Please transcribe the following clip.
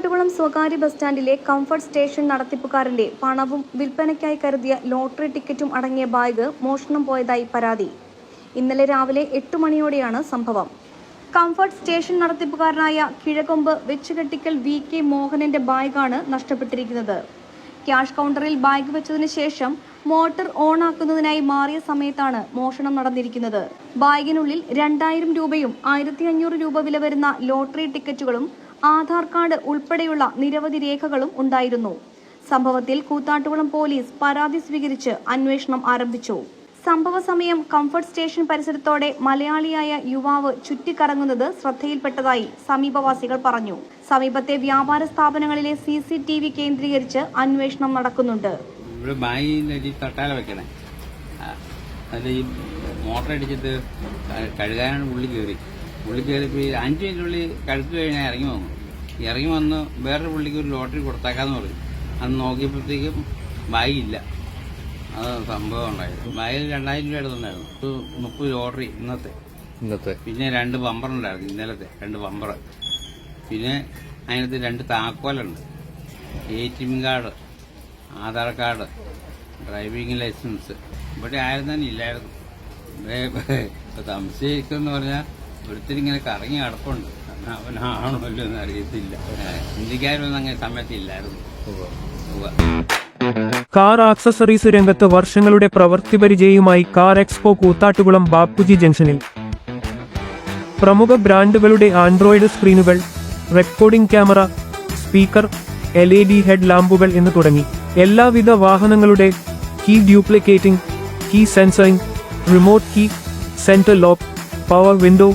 സ്വകാര്യ ബസ് സ്റ്റാൻഡിലെ comfort station നടത്തിപ്പുകാരന്റെ പണവും വിൽപ്പനയ്ക്കായി കരുതിയ ലോട്ടറി ടിക്കറ്റും അടങ്ങിയ ബാഗ് മോഷണം പോയതായി പരാതി. ഇന്നലെ രാവിലെ എട്ട് മണിയോടെയാണ് സംഭവം. കംഫർട്ട് സ്റ്റേഷൻ നടത്തിപ്പുകാരനായ കിഴക്കൊമ്പ് വെച്ചുകെട്ടിക്കൽ വി കെ മോഹനന്റെ ബാഗാണ് നഷ്ടപ്പെട്ടിരിക്കുന്നത്. ക്യാഷ് കൗണ്ടറിൽ ബാഗ് വെച്ചതിന് ശേഷം മോട്ടോർ ഓൺ ആക്കുന്നതിനായി മാറിയ സമയത്താണ് മോഷണം നടന്നിരിക്കുന്നത്. ബാഗിനുള്ളിൽ രണ്ടായിരം രൂപയും ആയിരത്തി അഞ്ഞൂറ് രൂപ വില വരുന്ന ലോട്ടറി ടിക്കറ്റുകളും ആധാർ കാർഡ് ഉൾപ്പെടെയുള്ള നിരവധി രേഖകളും ഉണ്ടായിരുന്നു. സംഭവത്തിൽ കൂത്താട്ടുകുളം പോലീസ് പരാതി സ്വീകരിച്ച് അന്വേഷണം ആരംഭിച്ചു. സംഭവ സമയം കംഫർട്ട് സ്റ്റേഷൻ പരിസരത്തോടെ മലയാളിയായ യുവാവ് ചുറ്റിക്കറങ്ങുന്നത് ശ്രദ്ധയിൽപ്പെട്ടതായി സമീപവാസികൾ പറഞ്ഞു. സമീപത്തെ വ്യാപാര സ്ഥാപനങ്ങളിലെ സി സി ടി വി കേന്ദ്രീകരിച്ച് അന്വേഷണം നടക്കുന്നുണ്ട്. മോട്ടർ അടിച്ചിട്ട് കഴുകാനാണ് ഉള്ളിൽ കയറി. ഉള്ളി ഇപ്പോൾ ഈ അഞ്ച് മിനിറ്റിനുള്ളിൽ കഴുത്ത് കഴിഞ്ഞാൽ ഇറങ്ങി വന്നു. ഇറങ്ങി വന്ന് വേറൊരു പുള്ളിക്ക് ഒരു ലോട്ടറി കൊടുത്തേക്കാന്ന് പറഞ്ഞു. അന്ന് നോക്കിയപ്പോഴത്തേക്കും ബാഗില്ല അത് സംഭവം ഉണ്ടായത് ബാഗിൽ രണ്ടായിരം രൂപ എടുത്തുണ്ടായിരുന്നു ഒരു മുപ്പത് ലോട്ടറി ഇന്നത്തെ. ഇന്നത്തെ. പിന്നെ രണ്ട് ബമ്പർ ഉണ്ടായിരുന്നു ഇന്നലത്തെ. രണ്ട് ബമ്പർ പിന്നെ അതിനകത്ത് രണ്ട് താക്കോലുണ്ട്. A T M card Aadhaar card driving licence. ഇവിടെ ആയിരുന്നാലും ഇല്ലായിരുന്നു. സംശയിക്കുമെന്ന് പറഞ്ഞാൽ ഒരുത്തിരിങ്ങനെ കറങ്ങി കിടപ്പുണ്ട് അവനാണോ അല്ലോ എന്ന് അറിയത്തില്ല. ചിന്തിക്കാനൊന്നും അങ്ങനെ സമയത്തില്ലായിരുന്നു. കാർ ആക്സസറീസ് രംഗത്ത് വർഷങ്ങളുടെ പ്രവൃത്തി പരിചയവുമായി കാർ എക്സ്പോ കൂത്താട്ടുകുളം ബാപ്പുജി ജംഗ്ഷനിൽ. പ്രമുഖ ബ്രാൻഡുകളുടെ Android സ്ക്രീനുകൾ recording camera speaker L E D head ലാമ്പുകൾ എന്ന് തുടങ്ങി. എല്ലാവിധ വാഹനങ്ങളുടെ key duplicating key sensoring remote key centre lock power window